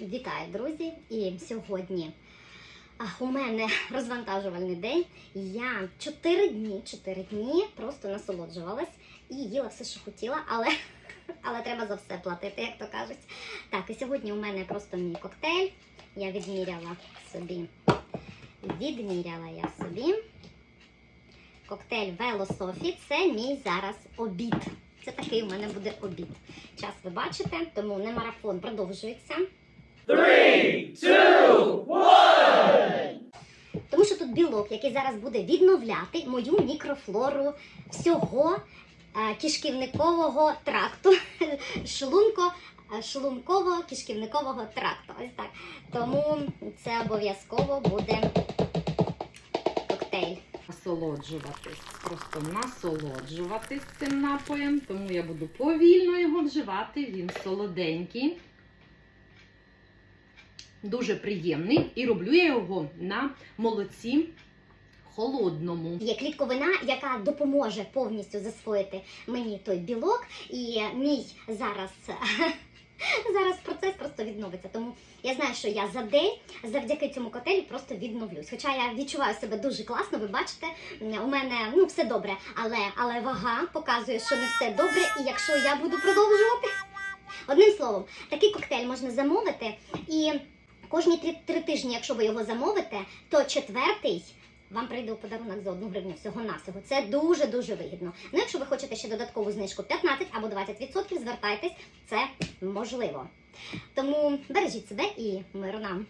Вітаю, друзі! І сьогодні у мене розвантажувальний день. Я 4 дні, 4 дні просто насолоджувалась і їла все, що хотіла, але, але треба за все платити, як то кажуть. Так, і сьогодні у мене просто мій коктейль. Я відміряла собі. Відміряла я собі. Коктейль Велософі це мій зараз обід. Це такий у мене буде обід. Час ви бачите, тому не марафон продовжується. Three, two, one! Тому що тут білок, який зараз буде відновляти мою мікрофлору всього е, кишківникового тракту, шлунко, е, шлунково-кишківникового тракту. Ось так. Тому це обов'язково буде коктейль. насолоджуватись, просто насолоджуватись цим напоєм, тому я буду повільно його вживати. Він солоденький, дуже приємний. І роблю я його на молоці холодному. Є клітковина, яка допоможе повністю засвоїти мені той білок. І мій зараз. Зараз процес просто відновиться. Тому я знаю, що я за день завдяки цьому котелю просто відновлюсь. Хоча я відчуваю себе дуже класно, ви бачите, у мене ну все добре, але, але вага показує, що не все добре, і якщо я буду продовжувати. Одним словом, такий коктейль можна замовити, і кожні три, три тижні, якщо ви його замовите, то четвертий. Вам прийде у подарунок за одну гривню всього навсього. Це дуже дуже вигідно. Ну, якщо ви хочете ще додаткову знижку 15 або 20%, звертайтесь, це можливо. Тому бережіть себе і миру нам.